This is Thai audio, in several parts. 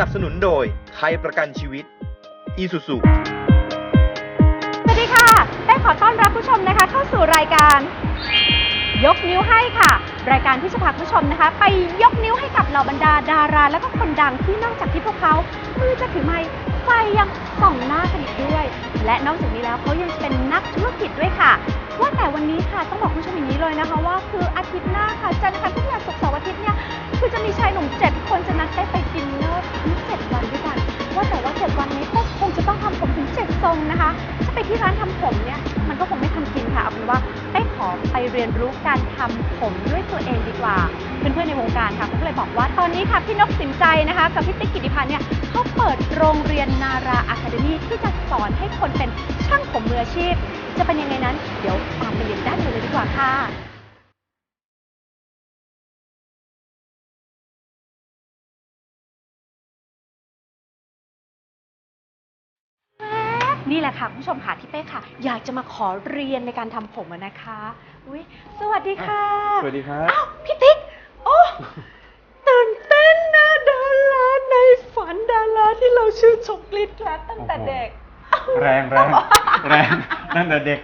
นับสนุนโดยไทยประกันชีวิต อีสุสุสวัสดีค่ะเต้ขอต้อนรับผู้ชมนะคะ เข้าสู่รายการ ยกนิ้วให้ค่ะ รายการที่จะพาผู้ชมนะคะ ไปยกนิ้วให้กับเหล่าบรรดาดารา และก็คนดังที่นอกจากที่พวกเขามือจะถือไม้ไฟยัง ส่องหน้ากันอีกด้วย และนอกจากนี้แล้วเขายังเป็นนักธุรกิจด้วยค่ะ ว่าแต่วันนี้ค่ะต้องบอกคุณผู้ชมอย่างนี้เลยนะคะ ว่าคืออาทิตย์หน้าค่ะจันทร์อังคารพุธพฤหัสศุกร์เสาร์อาทิตย์เนี่ยคือจะมีชายหนุ่มเจ็ดคนจะนัดได้ไปดินเนอร์ทั้งเจ็ดวันด้วยกันว่าแต่ว่าเจ็ดวันนี้ก็คงจะต้องทำผมถึงเจ็ดทรงนะคะถ้าไปที่ร้านทำผมเนี่ยมันก็คงไม่ทำกินค่ะเอาเป็นว่าเอไป เรียนรู้การทำผมด้วยตัวเองดีกว่า เพื่อนๆในวงการค่ะเขาก็เลยบอกว่าตอนนี้ค่ะพี่นกสินใจนะคะ กับพี่ติ๊กกิติพันธ์เนี่ยเขาเปิดโรงเรียนนาราอะคาเดมี่ที่จะสอนให้คนเป็นช่างผมมืออาชีพ จะเป็นยังไงนั้น เดี๋ยวตามไปเรียนด้านในเลยดีกว่าค่ะ นี่แหละค่ะคุณผู้ชมค่ะที่เป้ค่ะ อยากจะมาขอเรียนในการทำผมอะนะคะอุ้ยสวัสดีค่ะสวัสดีครับ อ้าวพี่ติ๊กโอ้ตื่นเต้นนะดาราในฝันดาราที่เราชื่นชมกรีดกราดตั้งแต่เด็ก แรงแรงแรงตั้งแต่เด็ก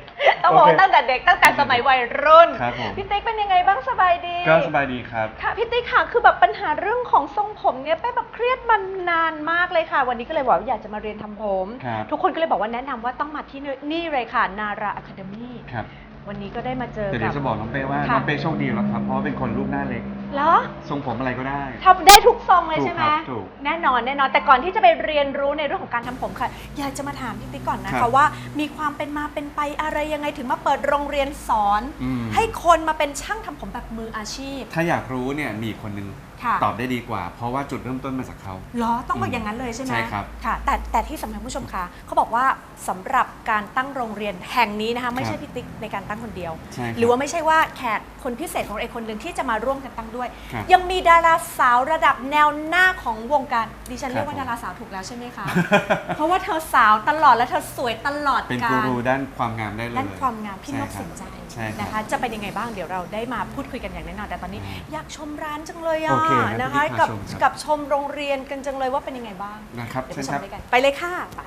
ต้องบอกว่าโเคตั้งแต่เด็กตั้งแต่สมัยวัยรุ่น ครับผม พี่ติ๊กเป็นยังไงบ้างสบายดี ก็สบายดีครับ ค่ะพี่ติ๊กค่ะคือแบบปัญหาเรื่องของทรงผมเนี่ยเป้แบบเครียดมานานมากเลยค่ะ วันนี้ก็เลยบอกว่าอยากจะมาเรียนทำผม ครับ ทุกคนก็เลยบอกว่าแนะนำว่าต้องมาที่นี่เลยค่ะนาราอะคาเดมี่ ครับ วันนี้ก็ได้มาเจอแต่กัเดี๋ยวจะบอกน้องเป้ว่าค่ะน้องเป้โชคดีแล้วครับ เพราะว่าเป็นคนรูปหน้าเล็ก เหรอ ทรงผมอะไรก็ได้ ทำได้ทุกทรงเลยถูกใช่ไหมครับถูกแน่นอนแน่นอน แต่ก่อนที่จะไปเรียนรู้ในเรื่องของการทำผมค่ะ อยากจะมาถามพี่ติ๊กก่อนนะครัคะบว่า มีความเป็นมาเป็นไปอะไรยังไงถึงมาเปิดโรงเรียนสอน อืม ให้คนมาเป็นช่างทำผมแบบมืออาชีพ ถ้าอยากรู้เนี่ยมีคนหนึง ค่ะ ตอบได้ดีกว่า เพราะว่าจุดเริ่มต้นมาจากเขา เหรอต้องบอกอืมอย่างนั้นเลยใช่ไหมใช่ครับค่ะ แต่แต่ที่สำคัญผู้ชมคะเขาบอกว่าสำหรับการตั้งโรงเรียนแห่งนี้นะคะไม่ใช่พี่ติ๊กในการตั้งคนเดียว ใช่คบหรือว่าไม่ใช่ว่าแขกคนพิเศษของเราเอกคนหนึ่งที่จะมาร่วมกันตั้งด้วย ครับยังมีดาราสาวระดับแนวหน้าของวงการดิฉันครับเรียกว่าผม ดาราสาวถูกแล้วใช่ไหมคะ เพราะว่าเธอสาวตลอดและเธอสวยตลอดเป็นกากูรรูด้านความงามได้เลยด้านความงามพี่นกช่ครัสิบนใจ ใช่ครับนะคะ จะเป็นยังไงบ้างเดี๋ยวเราได้มาพูดคุยกันอย่างแน่นอนแต่ตอนนี้อืมอยากชมร้านจังเลยโออะเคครับนะคะพี่พากับชมครับ กับชมโรงเรียนกันจังเลยว่าเป็นยังไงบ้าง นะครับเดี๋ยวเชิไปญชครัมบ ด้วยกัน ไปเลยค่ะไป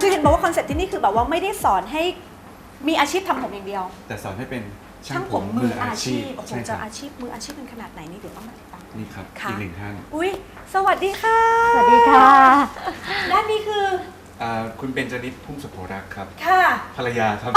คือเห็นบอกว่าคอนเซ็ปต์ที่นี่คือแบบว่าไม่ได้สอนให้มีอาชีพทำผมอย่างเดียวแต่สอนให้เป็นช่างผมมืออาชีพโอ้โหใช่คจะรับ อาชีพมืออาชีพเป็นขนาดไหนนี่เดี๋ยวต้องมาติดตาม นี่ครับค่ะ อีกหนึ่งท่านอุ้ยสวัสดีค่ะ สวัสดีค่ะ ด้านนี้คือ อ่าคุณเบนจนิตพุ่มสุโขรักษ์ครับ ค่ะ ภรรยาครับ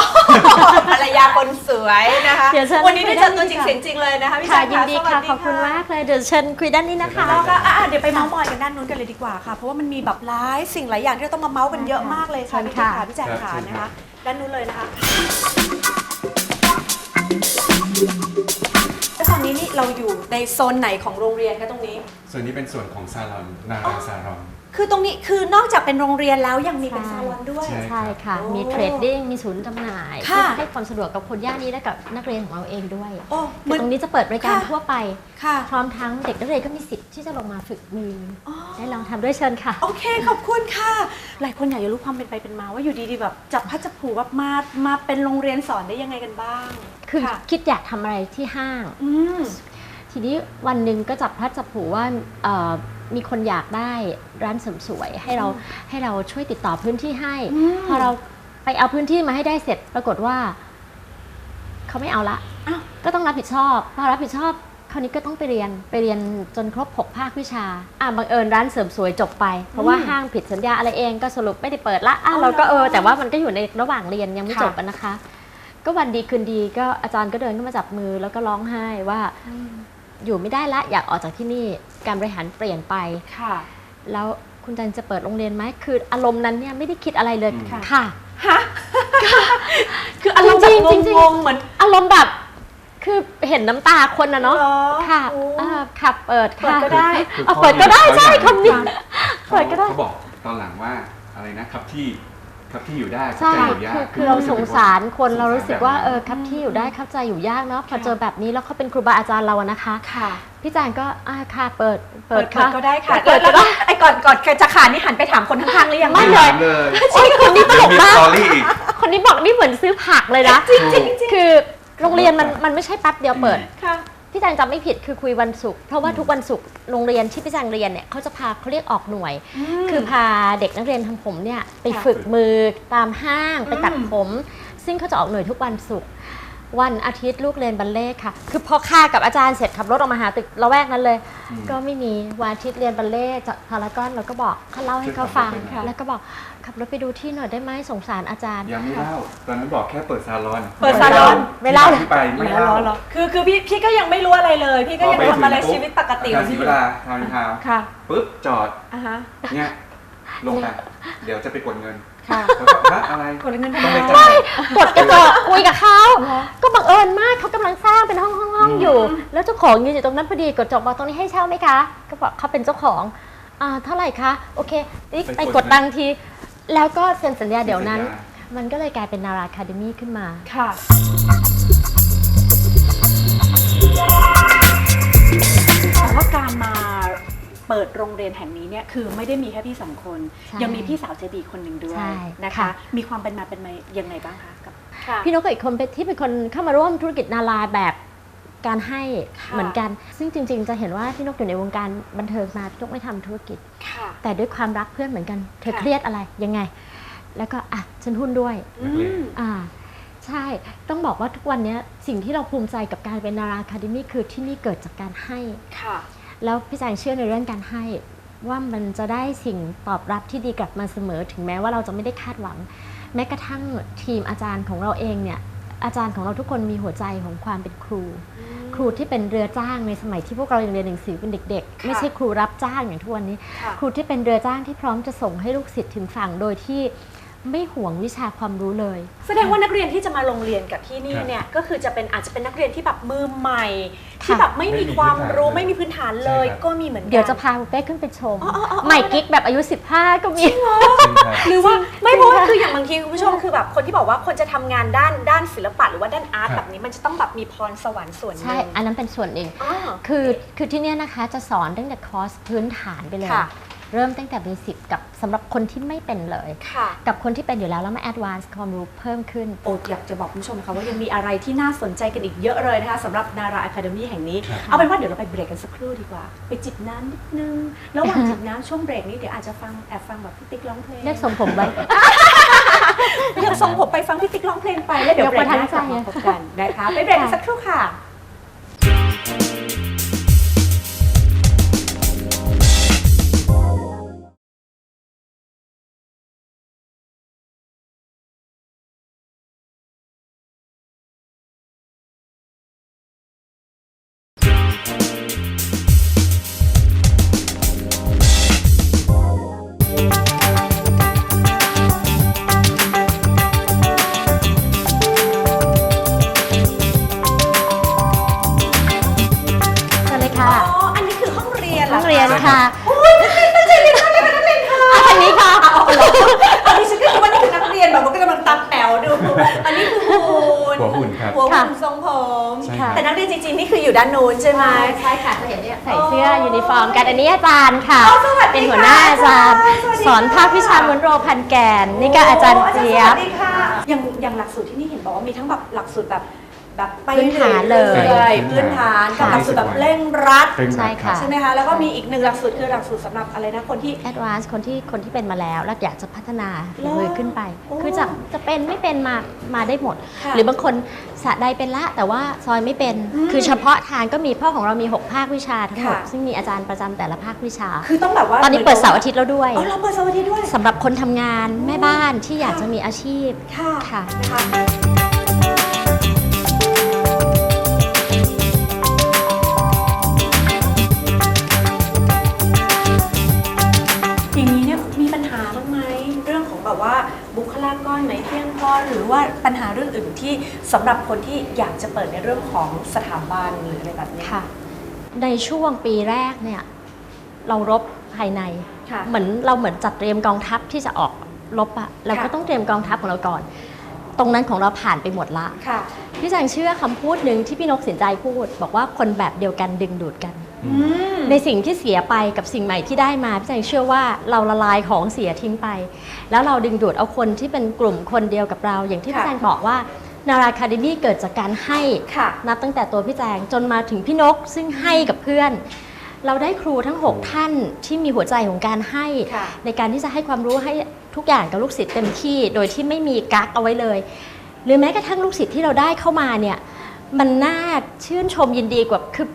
ภรรยาคนสวยนะคะ เดี๋ยวเชิญวันนี้ได้เจอคุตัวยด้านนี้จริงค่ะเสียงจริงเลยนะคะพี่ค่ะแจ๊ยินดีค่ะสวัสขอบคุณมากเลย เดี๋ยวเชิญคุยด้านนี้นะคะแล้วก็อะเดี๋ยวไปเมาส์มอยกันด้านนู้นกันเลยดีกว่าค่ะ เพราะว่ามันมีแบบหลายสิ่งหลายอย่างที่เราต้องมาเมาส์กันเยอะมากเลยค่ะเชิญพี่แจ๊คค่ะ ค่ะพี่แจ๊คครับค่ะเชิญนะครัคะ บ ด้านนู้นเลยนะคะ ตอนนี้นี่เราอยู่ในโซนไหนของโรงเรียนคะตรงนี้ ส่วนนี้เป็นส่วนของซาลอนนาราซาลอน คือตรงนี้คือนอกจากเป็นโรงเรียนแล้วยังมีเป็นซาลอนด้วย ใช่ ใช่ค่ะ โอ้มีเทรดดิ้ง มีศูนย์จำหน่ายค่ะ เพื่อให้ความสะดวกกับคนย่านนี้และกับนักเรียนของเราเองด้วยโอ้เหคืมืออนตรงนี้จะเปิดบริการค่ะทั่วไป ค่ะ พร้อมทั้งเด็กนักเรียนก็มีสิทธิ์ที่จะลงมาฝึกมือออ๋อได้ลองทำด้วยเชิญค่ะ โอเคขอบคุณค่ะ หลายคนอยากจะรู้ความเป็นไปเป็นมาว่าอยู่ดีๆแบบจับพัดจับผูแบบมามาเป็นโรงเรียนสอนได้ยังไงกันบ้างคือค่ะคิดอยากทำอะไรที่ห้าง อืม ทีนี้วันหนึ่งก็จับพลัดจับผลูว่าเอ่อ มีคนอยากได้ร้านเสริมสวย ให้เราให้เราช่วยติดต่อพื้นที่ให้อืมพอเราไปเอาพื้นที่มาให้ได้เสร็จปรากฏว่าเขาไม่เอาละอ้าวก็ต้องรับผิดชอบพอรับผิดชอบคราวนี้ก็ต้องไปเรียนไปเรียนจนครบ 6 ภาควิชา อะบังเอิญร้านเสริมสวยจบไป เพราะว่าอืมห้างผิดสัญญาอะไรเองก็สรุปไม่ได้เปิดละอะเอาเราก็เหรอเออแต่ว่ามันก็อยู่ในระหว่างเรียนยังไม่ค่ะจบอะนะคะ ก็วันดีคืนดีก็อาจารย์ก็เดินเข้ามาจับมือแล้วก็ร้องไห้ว่า อยู่ไม่ได้ละอยากออกจากที่นี่การบริหารเปลี่ยนไปค่ะ แล้วคุณจันจะเปิดโรงเรียนไหมคืออารมณ์นั้นเนี่ยไม่ได้คิดอะไรเลยอืมค่ะฮะคืออารมณ์แบบจริงๆจริงๆงงๆเหมือนอารมณ์แบบ คือเห็นน้ำตาคนนะเนาะเหรอค่ะโอ้เออค่ะเปิดเปิดค่ะก็ได้เอาเปิดก็ได้ใช่คำนี้เขาเปิดก็ได้เขาบอกตอนหลังว่าอะไรนะครับที่ ครับที่อยู่ได้ใช่เข้าใจอยู่ยากคือคือเราสงสารคนเรารู้สึกว่าแบบนั้นเออครับที่อยู่ได้เข้าใจอยู่ยากเนาะพอเจอแบบนี้แล้วเขาเป็นครูบาอาจารย์เราอะนะคะ ค่ะ พี่จางก็อ่าค่ะเปิดเปิเปิดดค่ะ ก็ได้ค่ะเปิดก็แล้วได้ไอ้ก่อนก่อนจะขาดนี่หันไปถามคนข้างๆหรือยังไม่ไม่เลยถามเลยใช่คนนี้ตลกมีมาสกตอรี่อีก คนนี้บอกนี่เหมือนซื้อผักเลยนะจริงจริงคือโรงเรียนมันมันไม่ใช่แป๊บเดียวเปิด ค่ะ พี่แจงจำไม่ผิดคือคุยวันศุกร์เพราะว่าทุกวันศุกร์โรงเรียนที่พี่แจงเรียนเนี่ยเขาจะพาเขาเรียกออกหน่วย คือพาเด็กนักเรียนทำผมเนี่ยไปค่ะฝึกมือตามห้างไปตัดอืมผม ซึ่งเขาจะออกหน่วยทุกวันศุกร์ วันอาทิตย์ลูกเรียนบัลเล่ต์ค่ะ คือพอค่ากับอาจารย์เสร็จขับรถออกมาหาตึกละแวกนั้นเลยอืมก็ไม่มีวันอาทิตย์เรียนบัลเล่ต์จากพารากอนเราก็บอกเขาเล่าให้เขาฟังช่วยขับรถไปหน่อยแล้วก็บอกขับรถไปดูที่หน่อยได้ไหมสงสารอาจารย์ ยังไม่เล่าตอนนั้นบอกแค่เปิดซาลอนเปิดซาลอนไม่เล่าที่ไปไม่เล่าคือคือพี่พี่ก็ยังไม่รู้อะไรเลย พี่ก็ยังทำอะไรชีวิตปกติขอาองจารย์ศรีพี่เวลาทาวน์ทาวน์ค่ะปุ๊บจอดอะฮะเนี่ยลงไปเดี๋ยวจะไปกดเงิน ค่ะแล้วก็ฮะอะไรกดเงินทำต้องไม ไปจ่ายกดกระจกคุยกับเขาก็บังเอิญมากเขากำลังสร้างเป็นห้องห้องห้องอยู่ แล้วเจ้าของยืนอยู่ตรงนั้นพอดีกดจกบอกตรงนี้ให้เช่าไหมคะ ก็บอกเขาเป็นเจ้าของอ่าเท่าไหร่คะโอเคติ๊กไปกดตังค์ที แล้วก็เซ็นสัญญาเดี๋ยวนั้นสัญญามันก็เลยกลายเป็นนาราคาเดมี่ขึ้นมา ค่ะ แต่ว่าการมา เปิดโรงเรียนแห่งนี้เนี่ยคือไม่ได้มีแค่พี่สองคนใช่ยังมีพี่สาวใจดีคนหนึ่งด้วยใช่นะคะค่ะมีความเป็นมาเป็นมายังไงบ้างคะกับค่ะพี่นกกับอีกคนเป็นที่เป็นคนเข้ามาร่วมธุรกิจนาราแบบการให้ค่ะเหมือนกัน ซึ่งจริง ๆ จะเห็นว่าพี่นกอยู่ในวงการบันเทิงมาพี่นกไม่ทำธุรกิจค่ะแต่ด้วยความรักเพื่อนเหมือนกัน เธอค่ะเครียดอะไรยังไง แล้วก็อะฉันหุ้นด้วยอืมอ่าใช่ ต้องบอกว่าทุกวันนี้สิ่งที่เราภูมิใจกับการเป็นนาราคาเดมี่คือที่นี่เกิดจากการให้ค่ะ แล้วพี่แจงเชื่อในเรื่องการให้ว่ามันจะได้สิ่งตอบรับที่ดีกลับมาเสมอ ถึงแม้ว่าเราจะไม่ได้คาดหวัง แม้กระทั่งทีมอาจารย์ของเราเองเนี่ยอาจารย์ของเราทุกคนมีหัวใจของความเป็นครู ครูที่เป็นเรือจ้างในสมัยที่พวกเรายังเรียนหนังสือเป็นเด็ก ๆ ไม่ใช่ครูรับจ้างอย่างทุกวันนี้ค่ะครูที่เป็นเรือจ้างที่พร้อมจะส่งให้ลูกศิษย์ถึงฝั่งโดยที่ ไม่ห่วงวิชาความรู้เลย แสดงว่านักเรียนที่จะมาโรงเรียนกับที่นี่ครับเนี่ยก็คือจะเป็นอาจจะเป็นนักเรียนที่แบบมือใหม่ค่ะที่แบบไม่มีความรู้ไม่ไม่มีมีพื้พื้นนฐาฐานนเลย ใช่ครับ ก็มีเหมือนกัน เดี๋ยวจะพาคุณเป้ขึ้นไปชม อ๋ออ๋ออ๋อ ใหม่กิ๊กแบบอายุ 15 ก็มี จริงครับ หรือว่าไม่เพราะว่าคืออย่างบางทีคุณผู้ชมคือแบบคนที่บอกว่าคนจะทำงานด้านด้านศิลปะหรือว่าด้านอาร์ตครับ แบบนี้มันจะต้องแบบมีพรสวรรค์ส่วนหนึ่งใช่ อันนั้นเป็นส่วนหนึ่งอ๋อคือคือที่เนี่ยนะคะจะสอนตั้งแต่คอร์สพื้นฐานไปเลย ค่ะ เริ่มตั้งแต่เบสิกกับสำหรับคนที่ไม่เป็นเลยค่ะกับคนที่เป็นอยู่แล้วแล้วมาแอดวานซ์ความรู้เพิ่มขึ้นโอ้อยากจะบอกคุณผู้ชมค่ะว่ายังมีอะไรที่น่าสนใจกันอีกเยอะเลยนะคะสำหรับนาราอะคาเดมี่แห่งนี้ครับเอาเป็นว่าเดี๋ยวเราไปเบรกกันสักครู่ดีกว่า ไปจิบน้ำนิดนึงระหว่างจิบน้ำช่วงเบรกนี้เดี๋ยวอาจจะฟังแอบฟังแบบพี่ติ๊กร้องเพลงเรียกทรงผมไว้เรียกทรงผมไปฟังพี่ติ๊กร้องเพลงไปแล้วเดี๋ยวเบรกหน้ากลับมาพบกันนะคะไปเบรกกันสักครู่ค่ะาจารย์ค่ะ อ๋อสวัสดีค่ะเป็นหัวหน้าอาจารย์ สวัสดีค่ะ สอนภาควิชามนโรพันแกน นี่ก็อาจารย์เจี๊ยสบวัสดีค่ะอย่างอย่างหลักสูตรที่นี่เห็นบอกว่ามีทั้งแบบหลักสูตรแบบ แบบไปพื้นฐานเลยรื่อๆพื้นฐานกับหลักสูตรแบบเร่งรัดเร่งรัดใช่ค่ะใช่ไหมคะแล้วก็มีอีกหนึ่งหลักสูตรคือหลักสูตรสำหรับอะไรนะคนที่แอดวานซ์คนที่คนที่เป็นมาแล้วแล้วอยากจะพัฒนาเหรอเลยขึ้นไปโอ้คือจะจะเป็นไม่เป็นมามาได้หมดค่ะหรือบางคนสะใดเป็นละ แต่ว่าซอยไม่เป็นอืมคือเฉพาะทางก็มีเพ่อของเรามี 6 ภาควิชาทั้งหมดค่ะซึ่งมีอาจารย์ประจำแต่ละภาควิชา คือต้องแบบว่าตอนนี้เปิดเสาร์อาทิตย์แล้วด้วยอ๋อเราเปิดเสาร์อาทิตย์ด้วยสำหรับคนทำงานแม่บ้านที่อยากจะมีอาชีพค่ะค่ะนะคะ องอื่นที่สำหรับคนที่อยากจะเปิดในเรื่องของสถาบันหรืออะไรแบบนี้ค่ะ ในช่วงปีแรกเนี่ยเรารบภายในค่ะเหมือนเราเหมือนจัดเตรียมกองทัพที่จะออกรบอะเราก็ค่ะต้องเตรียมกองทัพของเราก่อน ตรงนั้นของเราผ่านไปหมดละค่ะพี่แจงเชื่อคำพูดหนึ่งที่พี่นกสินใจพูด บอกว่าคนแบบเดียวกันดึงดูดกันอืม ในสิ่งที่เสียไปกับสิ่งใหม่ที่ได้มาพี่แจงเชื่อว่าเราละลายของเสียทิ้งไป แล้วเราดึงดูดเอาคนที่เป็นกลุ่มคนเดียวกับเรา อย่างที่ค่ะพี่แจงบอกว่านาราคาเดมี่เกิดจากการให้ค่ะนับตั้งแต่ตัวพี่แจงจนมาถึงพี่นกซึ่งให้กับเพื่อน เราได้ครูทั้ง 6 ท่านที่มีหัวใจของการให้ค่ะในการที่จะให้ความรู้ให้ทุกอย่างกับลูกศิษย์เต็มที่ โดยที่ไม่มีกักเอาไว้เลย หรือแม้กระทั่งลูกศิษย์ที่เราได้เข้ามาเนี่ยมันน่าชื่นชมยินดีกว่าคือ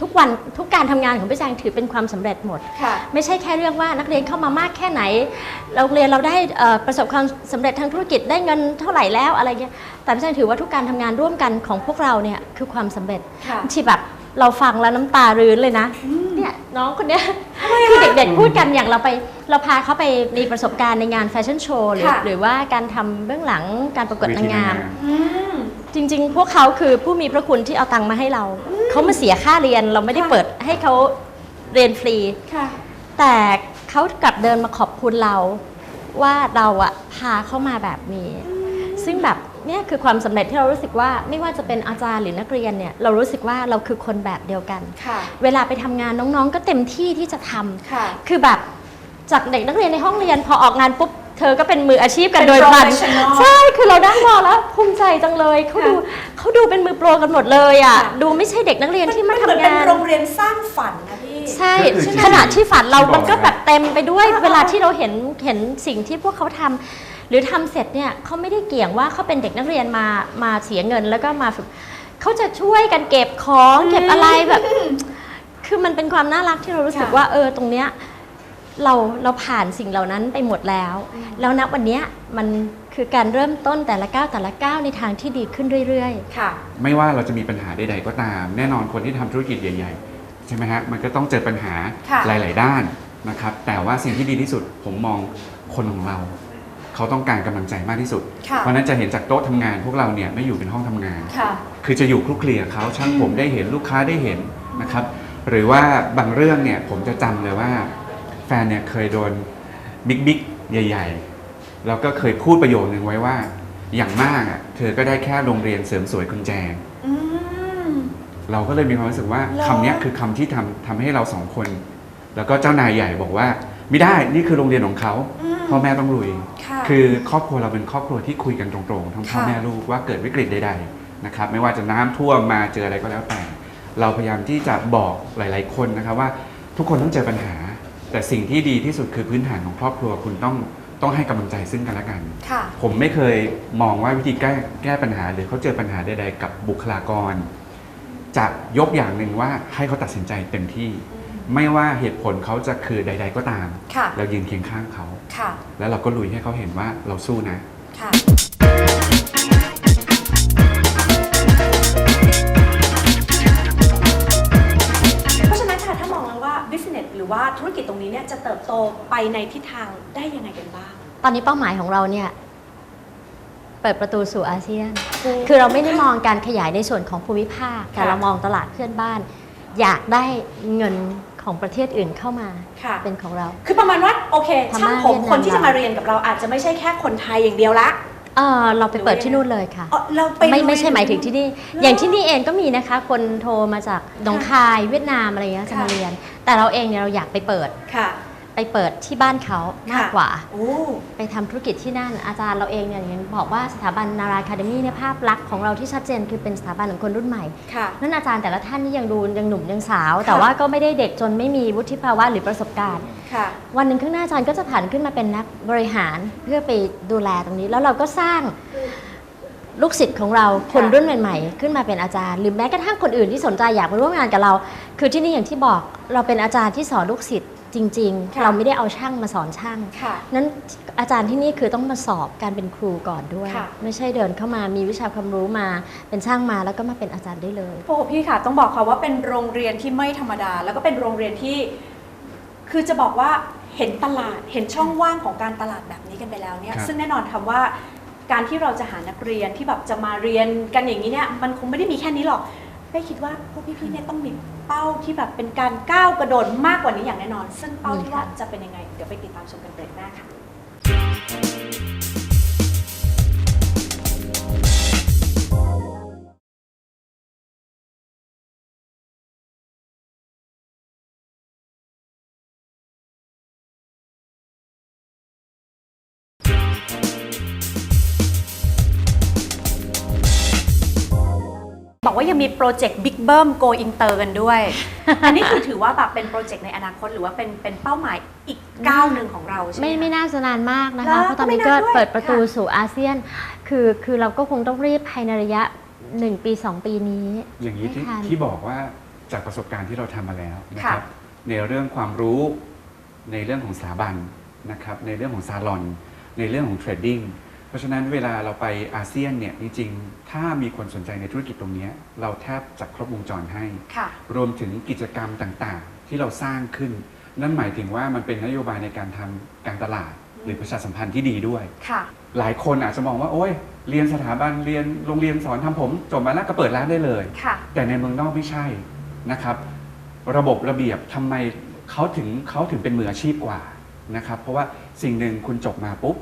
ทุกวันทุกการทำงานของพี่แจงถือเป็นความสำเร็จหมดค่ะไม่ใช่แค่เรื่องว่านักเรียนเข้ามามากแค่ไหนโรงเรียนเราได้เอ่อประสบความสำเร็จทางธุรกิจได้เงินเท่าไหร่แล้วอะไรเงี้ยแต่พี่แจงถือว่าทุกการทำงานร่วมกันของพวกเราเนี่ยคือความสำเร็จค่ะที่แบบเราฟังแล้วน้ำตารื้นเลยนะเนี่ยน้องคนเนี้ยคือเด็กๆพูดกันอย่างเราไปเราพาเขาไปมีประสบการณ์ในงานแฟชั่นโชว์หรือค่ะหรือว่าการทำเบื้องหลังการประกวดนางงามอืมจริง ๆ พวกเขาคือผู้มีพระคุณที่เอาตังค์มาให้เรา เขามาเสียค่าเรียนเราไม่ได้ค่ะเปิดให้เขาเรียนฟรี ค่ะ แต่เขากลับเดินมาขอบคุณเรา ว่าเราอะพาเข้ามาแบบนี้ ซึ่งแบบเนี่ยคือความสำเร็จที่เรารู้สึกว่าไม่ว่าจะเป็นอาจารย์หรือนักเรียนเนี่ยเรารู้สึกว่าเราคือคนแบบเดียวกัน ค่ะ เวลาไปทำงานน้องๆ ก็เต็มที่ที่จะทำ ค่ะ คือแบบจากเด็กนักเรียนในห้องเรียนพอออกงานปุ๊บ เธอก็เป็นมืออาชีพกันเป็นโดยพลัน professional ใช่คือเรานั่งมองแล้วภูมิใจจังเลยเขาดูเขาดูเป็นมือโปรกันหมดเลยอะค่ะดูไม่ใช่เด็กนักเรียนที่มาเหมือนทำเป็นงานโรงเรียนสร้างฝันนะพี่ใช่ก็คือขณะที่ฝันเราที่บอกมันก็แบบเต็มไปด้วยอ่าเวลาที่เราเห็นเห็นสิ่งที่พวกเขาทำหรือทำเสร็จเนี่ยเขาไม่ได้เกี่ยงว่าเขาเป็นเด็กนักเรียนมามาเสียเงินแล้วก็มาฝึกเขาจะช่วยกันเก็บของเก็บอะไรแบบ คือมันเป็นความน่ารักที่เรารู้สึกค่ะว่าเออตรงเนี้ย เราเราผ่านสิ่งเหล่านั้นไปหมดแล้ว แล้วณวันเนี้ยมันคือการเริ่มต้นแต่ละก้าวแต่ละก้าวในทางที่ดีขึ้นเรื่อยค่ะ ไม่ว่าเราจะมีปัญหาใดๆก็ตาม แน่นอนคนที่ทำธุรกิจใหญ่ๆ ใช่ไหมฮะ มันก็ต้องเจอปัญหาค่ะหลาย ๆ ด้านนะครับ แต่ว่าสิ่งที่ดีที่สุดผมมองคนของเรา เขาต้องการกำลังใจมากที่สุดค่ะเพราะฉะนั้นจะเห็นจากโต๊ะทำงานพวกเราเนี่ยไม่อยู่เป็นห้องทำงานค่ะคือจะอยู่คลุกคลีกับเขาช่างผมได้เห็นลูกค้าได้เห็นนะครับ หรือว่าบางเรื่องเนี่ยผมจะจำเลยว่า แฟนเนี่ยเคยโดนบิ๊กบิ๊กใหญ่ ๆ แล้วก็เคยพูดประโยคนึงไว้ว่า อย่างมากอะเธอก็ได้แค่โรงเรียนเสริมสวยคุณแจงอืม เราก็เลยมีความรู้สึกว่าเหรอ คำเนี้ยคือคำที่ทำทำให้เราสองคน แล้วก็เจ้านายใหญ่บอกว่า ไม่ได้นี่คือโรงเรียนของเขาอืมพ่อแม่ต้องลุย ค่ะ คือครอบครัวเราเป็นครอบครัวที่คุยกันตรงๆ ทั้งพ่อค่ะ แม่ลูกว่าเกิดวิกฤตใดๆนะครับไม่ว่าจะน้ำท่วมมาเจออะไรก็แล้วแต่ เราพยายามที่จะบอกหลาย ๆ คนนะครับว่าทุกคนต้องเจอปัญหา แต่สิ่งที่ดีที่สุดคือพื้นฐานของครอบครัวคุณต้องต้องให้กำลังใจซึ่งกันและกัน ค่ะ ผมไม่เคยมองว่าวิธีแก้แก้ปัญหา หรือเขาเจอปัญหาใดๆกับบุคลากร จะยกอย่างหนึ่งว่าให้เขาตัดสินใจเต็มที่ ไม่ว่าเหตุผลเขาจะคือใด ๆ ก็ตาม ค่ะ เรายืนเคียงข้างเขา ค่ะ แล้วเราก็ลุยให้เขาเห็นว่าเราสู้นะ ค่ะ รือว่าธุรกิจตรงนี้เนี่ยจะเติบโตไปในทิศทางได้ยังไงกันบ้างๆตอนนี้เป้าหมายของเราเนี่ยเปิดประตูสู่อาเซียน คือเราไม่ได้มองการขยายในส่วนของภูมิภาค แต่ค่ะเรามองตลาดเพื่อนบ้าน อยากได้เงินของประเทศอื่นเข้ามาค่ะเป็นของเรา คือประมาณว่าโอเคพม่าช่างผมเวียดนามคนที่จะมาเรียนกับเราอาจจะไม่ใช่แค่คนไทยอย่างเดียวละ เออเราไปเปิดที่นู่นเลยค่ะ อ๋อเราไปไม่ลุไม่ใช่หมายถึงที่นี่หรออย่างที่นี่เองก็มีนะคะ คนโทรมาจากหนองคายเวียดนามอะไรเงี้ยจะมาค่ะเรียน แต่เราเองเนี่ยเราอยากไปเปิด ค่ะ ไปเปิดที่บ้านเขามากกว่าโอ้ไปทำธุรกิจที่นั่น อาจารย์เราเองเนี่ยอย่างบอกว่าสถาบันนาราคาเดมี่เนี่ยภาพลักษณ์ของเราที่ชัดเจนคือเป็นสถาบันของคนรุ่นใหม่ค่ะนั่นอาจารย์แต่ละท่านนี่ยังดูยังหนุ่มยังสาวค่ะแต่ว่าก็ไม่ได้เด็กจนไม่มีวุฒิภาวะหรือประสบการณ์ค่ะวันหนึ่งข้างหน้าอาจารย์ก็จะผ่านขึ้นมาเป็นนักบริหารเพื่อไปดูแลตรงนี้ แล้วเราก็สร้างลูกศิษย์ของเราคนรุ่นใหม่ๆ ขึ้นมาเป็นอาจารย์ หรือแม้กระทั่งคนอื่นที่สนใจอยากมาร่วมงานกับเรา คือที่นี่อย่างที่บอกเราเป็นอาจารย์ที่สอนลูกศิษย์ จริงค่ะๆเราไม่ได้เอาช่างมาสอนช่างค่ะนั้นอาจารย์ที่นี่คือต้องมาสอบการเป็นครูก่อนด้วยค่ะไม่ใช่เดินเข้ามามีวิชาความรู้มาเป็นช่างมาแล้วก็มาเป็นอาจารย์ได้เลยโอ้โหพี่ค่ะ ต้องบอกค่ะว่าเป็นโรงเรียนที่ไม่ธรรมดา แล้วก็เป็นโรงเรียนที่ คือจะบอกว่าเห็นตลาดเห็นช่องว่างของการตลาดแบบนี้กันไปแล้วเนี่ยครับซึ่งแน่นอนคำว่าการที่เราจะหานักเรียนที่แบบจะมาเรียนกันอย่างนี้เนี่ยมันคงไม่ได้มีแค่นี้หรอกเป้คิดว่าพวกพี่ๆเนี่ยต้องมี เป้าที่แบบเป็นการก้าวกระโดดมากกว่านี้อย่างแน่นอน ซึ่งเป้าที่ว่าจะเป็นยังไง เดี๋ยวไปติดตามชมกันเบรกหน้าค่ะ บอกว่ายังมีโปรเจกต์บิ๊กเบิ้มโกอินเตอร์กันด้วย อันนี้คือถือว่าแบบเป็นโปรเจกต์ในอนาคตหรือว่าเป็นเป็นเป้าหมายอีกก้าวหนึ่งของเราใช่ไหม ไม่คะไม่น่าจะนานมากนะแล้คะวเพราะตอนนี้ก็ก็ไม่นานด้วย เปิดประตูค่ะสู่อาเซียน คือคือเราก็คงต้องรีบภายในระยะ 1 ปี 2 ปีนี้ อย่างนี้ที่ไม่ทัน ที่บอกว่าจากประสบการณ์ที่เราทำมาแล้วนะคค่ะรับ ในเรื่องความรู้ในเรื่องของสถาบันนะครับ ในเรื่องของซาลอน ในเรื่องของเทรดดิ้งเพ ราะฉะนั้นเวลาเราไปอาเซียนเนี่ยจริงๆ ถ้ามีคนสนใจในธุรกิจตรงเนี้ยเราแทบจะครบวงจรให้ค่ะรวมถึงกิจกรรมต่างๆ ที่เราสร้างขึ้น นั่นหมายถึงว่ามันเป็นนโยบายในการทำการตลาด หรือประชาสัมพันธ์ที่ดีด้วยค่ะหลายคนอาจจะมองว่าโอ้ยเรียนสถาบันเรียนโรงเรียนสอนทำผมจบมาแล้วก็เปิดร้านได้เลยค่ะแต่ในเมืองนอกไม่ใช่นะครับ ระบบระเบียบทำไมเขาถึงเขาถึงเป็นมืออาชีพกว่านะครับเพราะว่าสิ่งหนึ่งคุณจบมาปุ๊บ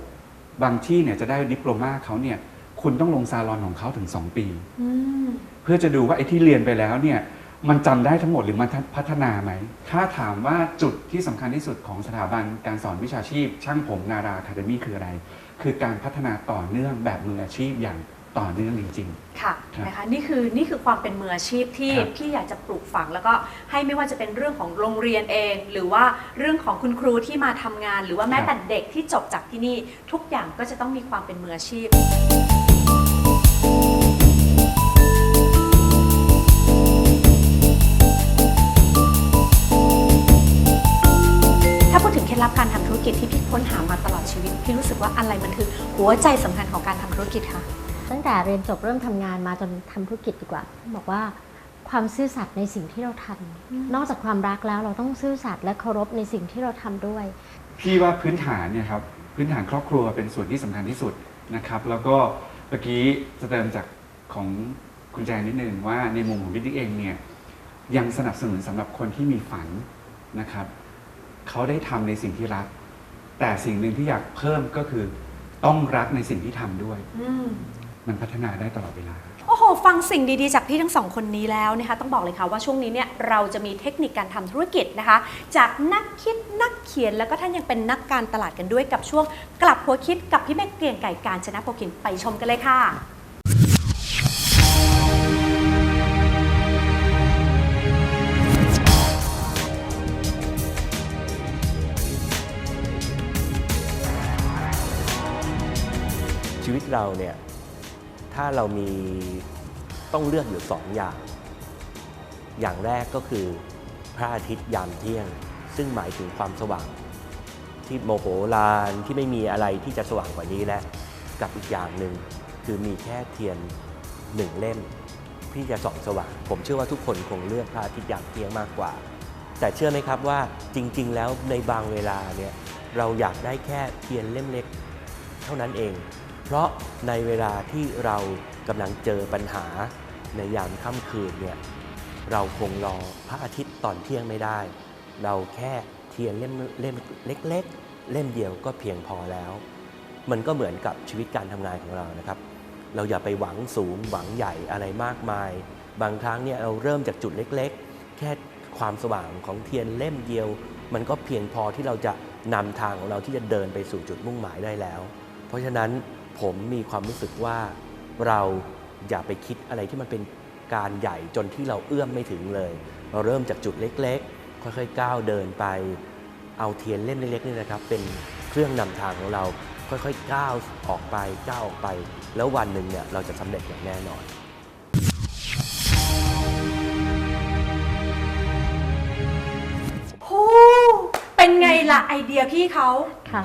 บางที่เนี่ยจะได้ดิปโลมาเขาเนี่ยคุณต้องลงซาลอนของเขาถึง 2 ปี อืมเพื่อจะดูว่าไอ้ที่เรียนไปแล้วเนี่ยมันจำได้ทั้งหมดหรือมันพัฒนาไหม ถ้าถามว่าจุดที่สำคัญที่สุดของสถาบันการสอนวิชาชีพ ช่างผมนาราคาเดมี่คืออะไร คือการพัฒนาต่อเนื่องแบบมืออาชีพอย่าง ต่อเนื่องจริง ค่ะครับนะคะนี่คือนี่คือความเป็นมืออาชีพที่ครับพี่อยากจะปลูกฝัง แล้วก็ให้ไม่ว่าจะเป็นเรื่องของโรงเรียนเอง หรือว่าเรื่องของคุณครูที่มาทำงาน หรือว่าแม้แต่เด็กที่จบจากที่นี่ ทุกอย่างก็จะต้องมีความเป็นมืออาชีพ ถ้าพูดถึงเคล็ดลับการทำธุรกิจที่พี่ค้นหามาตลอดชีวิต พี่รู้สึกว่าอะไรมันคือหัวใจสำคัญของการทำธุรกิจคะ ตั้งแต่เรียนจบเริ่มทำงานมาจนทำธุรกิจดีกว่า บอกว่าความซื่อสัตย์ในสิ่งที่เราทำนอกจากความรักแล้วเราต้องซื่อสัตย์และเคารพในสิ่งที่เราทำด้วยๆพี่ว่าพื้นฐานเนี่ยครับพื้นฐานครอบครัวเป็นส่วนที่สำคัญที่สุดนะครับ แล้วก็เมื่อกี้จะเติมจากของคุณแจนนิดนึงว่าในมุมของพี่ติ๊กเองเนี่ยยังสนับสนุนสำหรับคนที่มีฝันนะครับเขาได้ทำในสิ่งที่รัก แต่สิ่งหนึ่งที่อยากเพิ่มก็คือต้องรักในสิ่งที่ทำด้วยอื มมันพัฒนาได้ตลอดเวลา โอ้โห ฟังสิ่งดีๆ จากพี่ทั้งสองคนนี้แล้วนะคะ ต้องบอกเลยค่ะว่าช่วงนี้เนี่ยเราจะมีเทคนิคการทำธุรกิจนะคะ จากนักคิดนักเขียนแล้วก็ท่านยังเป็นนักการตลาดกันด้วยกับช่วงกลับหัวคิดกับพี่แม่เกรียงไก่การชนะโปรกินไปชมกันเลยค่ะ ชีวิตเราเนี่ย ถ้าเรามีต้องเลือกอยู่สองอย่าง อย่างแรกก็คือพระอาทิตย์ยามเที่ยง ซึ่งหมายถึงความสว่าง ที่โมโหลานที่ไม่มีอะไรที่จะสว่างกว่านี้และกับอีกอย่างหนึ่งคือมีแค่เทียนหนึ่งเล่มที่จะส่องสว่าง ผมเชื่อว่าทุกคนคงเลือกพระอาทิตย์ยามเที่ยงมากกว่า แต่เชื่อไหมครับว่าจริง ๆ แล้วในบางเวลาเนี่ยเราอยากได้แค่เทียนเล่มเล็ก เท่านั้นเอง เพราะในเวลาที่เรากำลังเจอปัญหาในยามค่ำคืนเนี่ยเราคงรอพระอาทิตย์ตอนเที่ยงไม่ได้ เราแค่เทียนเล่มเล่มเล็ก ๆ เล่มเดียวก็เพียงพอแล้ว มันก็เหมือนกับชีวิตการทำงานของเรานะครับ เราอย่าไปหวังสูงหวังใหญ่อะไรมากมาย บางครั้งเนี่ยเราเริ่มจากจุดเล็ก ๆ แค่ความสว่างของเทียนเล่มเดียว มันก็เพียงพอที่เราจะนำทางของเราที่จะเดินไปสู่จุดมุ่งหมายได้แล้ว เพราะฉะนั้น ผมมีความรู้สึกว่าเราอย่าไปคิดอะไรที่มันเป็นการใหญ่จนที่เราเอื้อมไม่ถึงเลย เราเริ่มจากจุดเล็กๆ ค่อยๆ ก้าวเดินไป เอาเทียนเล่มเล็กๆนี่นะครับ เป็นเครื่องนำทางของเราค่อยๆ ก้าวออกไปก้าวออกไป แล้ววันหนึ่งเนี่ยเราจะสำเร็จอย่างแน่นอน ล่ะไอเดียพี่เขาค่ะ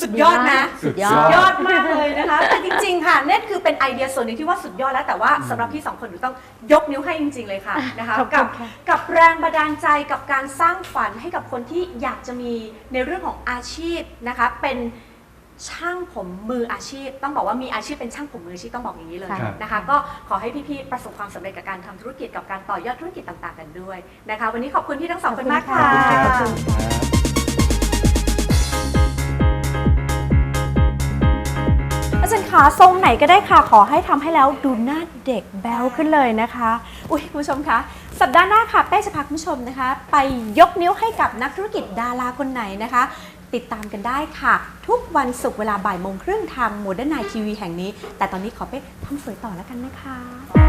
สุดยอดนะ สุดยอสุดดยอดมากเลยนะคะ แต่จริงๆ ค่ะนั่นคือเป็นไอเดียส่วนหนึงที่ว่าสุดยอดแล้วแต่ว่าสำหรับพี่สองคนหนูต้องยกนิ้วให้จริง ๆ เลยค่ะนะคะขอบคุกับณค่ะ กับแรงบันดาลใจกับการสร้างฝันให้กับคนที่อยากจะมีในเรื่องของอาชีพนะคะ เป็นช่างผมมืออาชีพ ต้องบอกว่ามีอาชีพเป็นช่างผมมืออาชีพต้องบอกอย่างนี้เลยครับ นะคะ ก็ขอให้พี่ๆประสบความสำเร็จกับการทำธุรกิจกับการต่อยอดธุรกิจต่างๆ กันด้วยนะคะ วันนี้ขอบคุณพี่ทั้งสองคนมากค่ะขอบคุณค่ะอ จารย์ขาทรงไหนก็ได้ค่ะ ขอให้ทำให้แล้วดูหน้าเด็กแบ๊วขึ้นเลยนะคะ อุ้ยคุณผู้ชมคะ สัปดาห์หน้าค่ะเป้จะพาคุณผู้ชมนะคะ ไปยกนิ้วให้กับนักธุรกิจดาราคนไหนนะคะ ติดตามกันได้ค่ะ ทุกวันศุกร์เวลาบ่ายโมงครึ่งทางโมเดิร์นไนทีวีแห่งนี้ แต่ตอนนี้ขอเปทำสวยต่อแล้วกันนะคะ